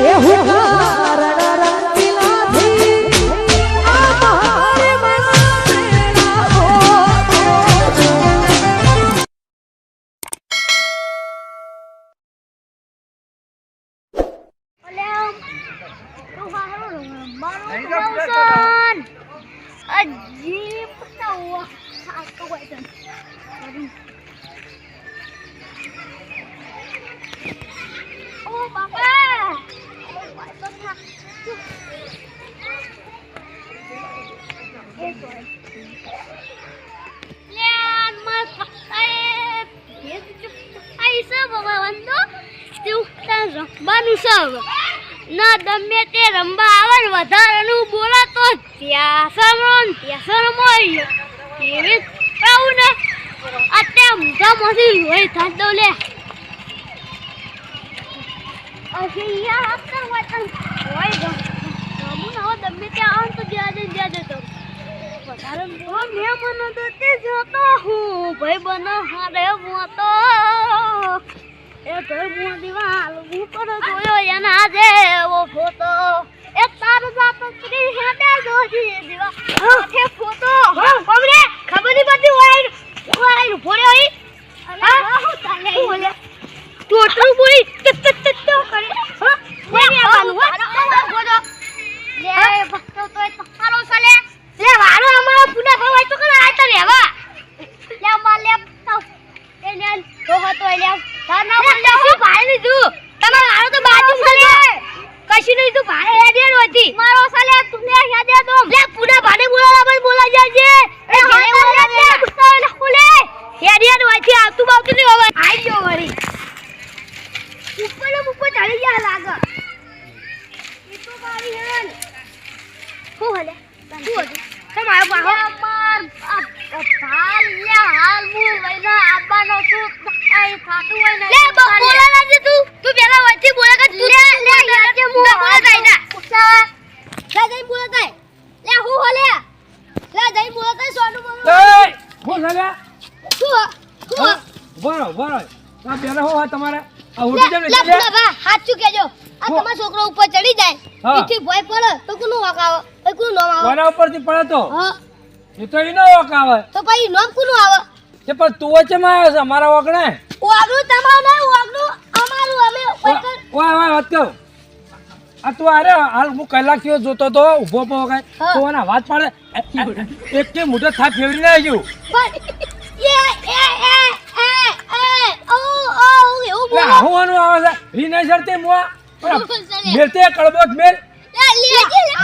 એ હું નથી આ સબ તાર રમવાનું હવે ના ગમે તે રમવા આવે ને વધારાનું બોલા તો ત્યાં સમરો ને ત્યાં સમરો એવી કહું ને? અત્યારે ઊંધામાંથી લોહી થાતો લે. અહીંયા આપતા વતન હોય? ગમ. ને હવે ગમે ત્યાં આવે તો જ્યાં જઈને જ્યાં જતો મેં મને તો તે જતો હું. ભાઈ બનો હારે મોતો એ ઘર મોદીવાલ ઉપર જોયો એના આજે એવો ફોટો એ તાર જાત સ્ત્રી હેડે જોજી દીવા હાથે ફોટો બમરે ખબર નહીં પડતી ઓય ઓય ભોળ્યો ઈ હા હું તાલે બોલે ટોટલું બોલી ત ત ત ત કરે હા બોલી આવવાનું હા ફોટો લે ભક્તો તો એ તમારો સલે લે વારો અમારો પુના ખવાય તો કરા આતા લેવા લે માર લે તો એ લે તો હતો એ લે તાર ના બોલ લે શું ભાઈ લીધું તમાર મારો તો બાજુ સલે ભાઈ હેડે નોતી મારો સાલે તુને હેડે દો. લે પુના ભાડે બોલાવા બસ બોલા જાજે. એ ઘરે બોલા લે પુસ્તક લે ખોલે. હેડે નહોતી આવતું બાવતું નહીં હવે. આઈ ગયો વળી. ઉપર ઉપર ચાલી ગયા લાગે એ તો મારી હેન શું હલે શું હતું તમારો પાહો માર ભાલ લે હાલ હું લઈને આવવાનો છું આઈ થાતું હોય ને લે બોલા લાજે તું તું પેલા વચ્ચે બોલા કે તું લે લે યાજે મુ બોલા જાય ના ઉઠા લે જઈ બોલા જાય લે હું હલે લે જઈ બોલા જાય સોનું બોલું એય! શું છે લ્યા? શું શું હા? ઊભા રહો, આ પહેલા શું હોય તમારે? આ લે ઉઠી જાવ ને લે એટલે- ભૂલા ભા હાચું કેજો આ તમારો છોકરો ઉપર ચડી જાય. એથી ભય પડે તો કોનું તો કોનું નામ આવે? કોના ઉપરથી પડે તો? હા. એ તો તો પછી નામ કોનું આવે? તે પણ તું આવ્યો છે અમારા વોકને? વાગનું તમારું નહીં અમારું. અમે વાત આ તું અરે હાલ હું કલાક થયો જોતો તો ઊભો પો તો વાત પાડે. એક કે મોઢે થાપ ફેવરી ના આવ્યું પણ એ એ એ એ એ ઓ ઓ એવું એટલે બોલો આવું આવે છે? રી નહીં સરતી સને. મેલતે કડબોત મેલ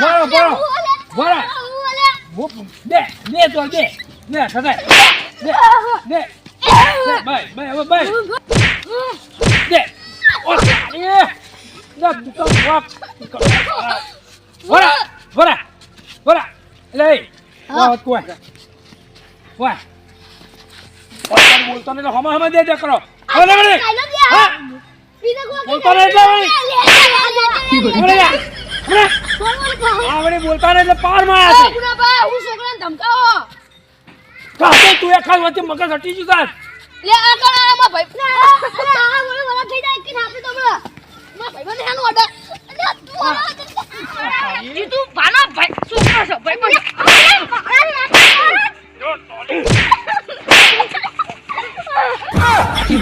બોલો, બોલો. બોલો. દે દે તો દે સદાય દે દે દે બાય બાય હવે બાય દે ઓ એ ના તું વાપ વરા વરા વરા લે વાહ કોઈ ઓય બોલતો ને હમા હમા દે દે કરો. હવે લે લે કાઈ નથી આ. હા બોલતો નહીં એટલે વળી. લે, લે, લે, લે, લે, લે. હવે લે હવે બોલવાનું કહો. આ વળી બોલતા ને એટલે પારમાં આવ્યા છે બુઢાભા, હું છોકરાને ધમકાવો. કાતે તું એકાદ વચ્ચે મગજ હટી લે, આ કણ ભાઈ- આ થઈ જાય કે આપણે તો તું વળા. ઈ તું ભાના ભાઈ- છોકરો છો, ભાઈબંધ.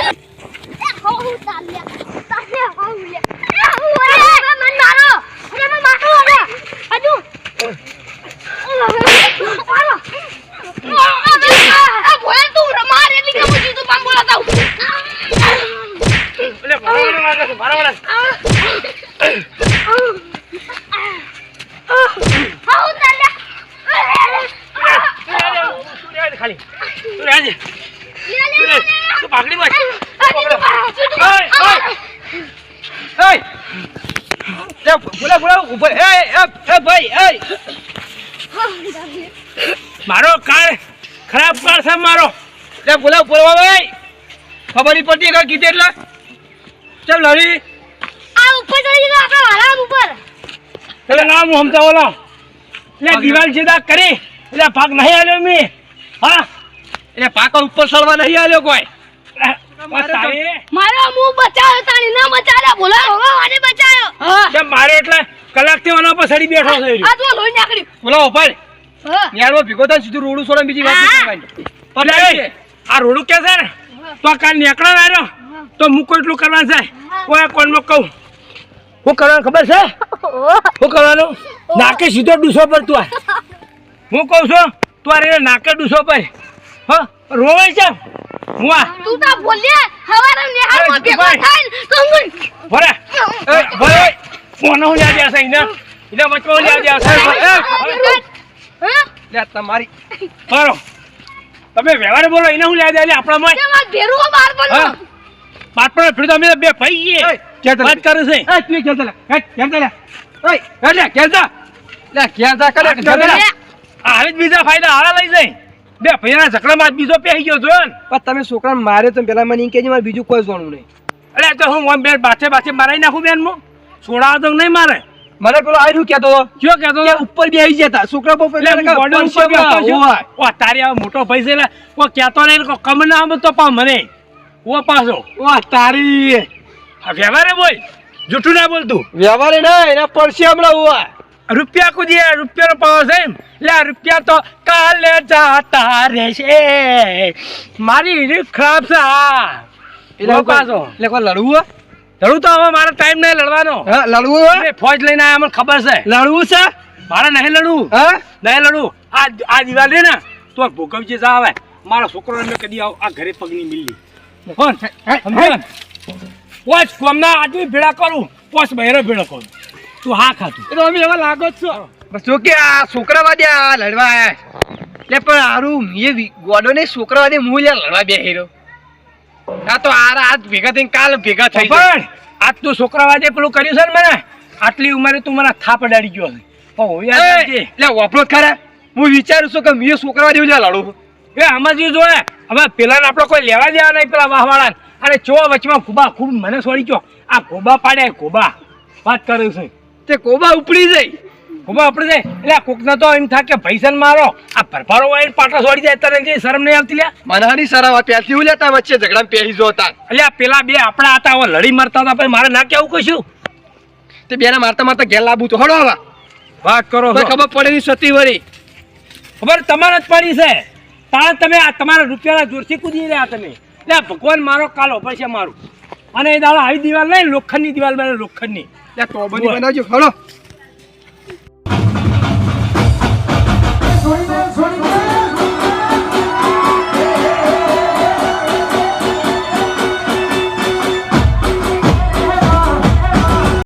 હું તાલ્યા. તાલ્યા, હું લે. અરે, હું લે. અરે, મને મારો. અરે, મને મારો, અરે. હજુ. મારો. આ ભોળા તું રમાર એટલી કે પછી તું પામ બોલાતા હું. એટલે મારવાના લાગે છે મારવાના હા, હું તાલ્યા. તું રહેજે ખાલી તું રહેજે લે, લે, તું લે, રહે લે. તું પાઘડી બાજ અરે, તું પા- તું- તું- ઓય, ઓય. એય એ બોલા બોલા ઊભો એ એ એ ભાઈ એ મારો કાર ખરાબ કાર છે મારો. લે બોલા બોલવા ભાઈ. ખબર નહીં પડતી કે કીધે એટલે. ચાલ લડી આ ઉપર ચડી ગયો આપણે વાળા ઉપર. એટલે નામ હું સમજાવો લો એટલે દિવાલ જેદા કરી એટલે ભાગ નહીં આવ્યો મેં. હા? એટલે પાકા ઉપર ચડવા નહીં આલ્યો કોઈ. મારો મું બચાવ્યો તાણી ના બચાવ્યા બોલા. હવે મને બચાવ્યો. હા. મારે એટલે કલાકથી આના પર સડી બેઠો છે આ તો લોહી નીકળી બોલો ઉપાડ. હા. ન્યારમાં થાય સીધું રોડું છોડે બીજી વાત નહીં કરવાની. આ રોડું કે છે ને તો કાલ નીકળો ને તો મૂકો એટલું કરવાનું છે? કોઈ કોણમાં કહું? હું કરવાનું ખબર છે? હું કરવાનું? નાકે સીધો ડૂસો પર તું આ. હું કહું છું તું આ નાકે ડૂસો પર. હ રોવે છે? હું તું તો બોલ્યા હવારે નિહાળમાં ભેગો ભાઈ. થાય તો હું ભરે એ ભરે ફોન હું યાદ આવશે એને એને વચમાં યાદ આવશે હા? લે તમારી. બરો તમે વ્યવહાર બોલો એને હું યાદ આવે આપણા માં માર ભેરું બાર હા? બનો પાટણ ફરી તમે બે ભાઈ એ ક્યાં વાત કરે છે. એ તું ખેલતા લે? એ ખેલતા લે? ઓય એટલે કેતા લે ખેલતા કરે ખેલતા લે. ખેલતા આ હવે જ બીજા ફાયદા હારા લઈ જાય. બે ભૈયાના ઝકડામાં જ બીજો પહેરી ગયો ને? પણ તમે છોકરા માર્યો તો પેલા મને એમ કહેજે મારે બીજું કોઈ જોણું નહીં. અરે તો હું ઓમ બેન બાથે બાથે મારાઈ નાખું બેન મો છોડાવ તો નહીં મારે. મને પેલો આયરું કેતો કયો કેતો? ઉપર બેસી જતા. છોકરા બહુ હું બોર્ડર ઉપર ઓ તારી આ મોટો ભાઈ છે ઓ કેતો નહીં કો કમ ના તો પા મને. ઓ પાછો. વાહ તારી. વ્યવહારે બોલ. જૂઠું ના બોલતું. વ્યવહારે ના એના પડશે હમણાં ઉવા રૂપિયા કુદીએ રૂપિયાનો પાવ છે એમ. લે આ રૂપિયા તો કાલે જાતા રહેશે. મારી રીત ખરાબ છે આ. એટલે પાછો એટલે કોઈ લડવું હે? તો હવે મારો ટાઈમ નહીં લડવાનો. હા લડવું હે? ફોજ લઈને મને ખબર છે. લડવું છે? મારે નહીં લડવું. હા? નહીં લડવું. આ આ દિવાલ રે ને તો ભૂકંપ જે આવે મારો છોકરો કદી આવ- આ ઘરે પગની મિલી કોણ? સમજ્યો ને? પોચ કોમના આદમી ભેળા કરું પોચ બહેરો ભેળો કરું. તું હા ખાતું. એટલે તો અમે એવા લાગો જ છો. બસ જો કે આ છોકરાવાદી આ લડવા. આયા લે પણ હારું એ ગોડો ને છોકરાવાદી હું લે લડવા બે હીરો આ તો આરા આજ ભેગા થઈને કાલ ભેગા થઈ પણ આજ તું છોકરાવાજે પેલું કર્યું છે ને મને? આટલી ઉંમરે તું મને થાપ અડાડી ગયો છે. એટલે વાપરો ખરા. હું વિચારું છું કે મેં છોકરાવાદી લે લડું. એ આમાં જેવું? જોયે હવે પેલાને આપણે કોઈ લેવા દેવા નહીં પેલા વાહવાળા અરે ચો વચમાં ખુબા ખૂબ મને છોડી ગયો. આ ગોબા પાડે ગોબા વાત કરું છું. તે કોબા ઉપડી જાય. કોબા ઉપડી જાય. એટલે આ કોકને તો એમ થાય કે પૈસા મારો. આ ભરભારો ને પાટા છોડી જાય તને જે શરમ નહીં આવતી લ્યા મનહાની સરાવા પેસી હું લેતા વચ્ચે ઝઘડા પહેરી જો હતા એટલે આ પેલા બે આપણા હતા હવે લડી મરતા હતા પછી મારે ના કેવું કશું તે બેના મારતા મારતા ઘેર લાવું તો હળો આવા વાત કરો ખબર પડે ની સતી વળી. ખબર તમારે જ પડી છે. તાર તમે આ તમારા રૂપિયાના જોરથી કૂદી રહ્યા તમે. એટલે ભગવાન મારો કાલો પડશે મારું. અને એ દાડો આવી દિવાલ નહીં લોખંડની દિવાલ બને લોખંડની. લે તો બની બનાવજો હળો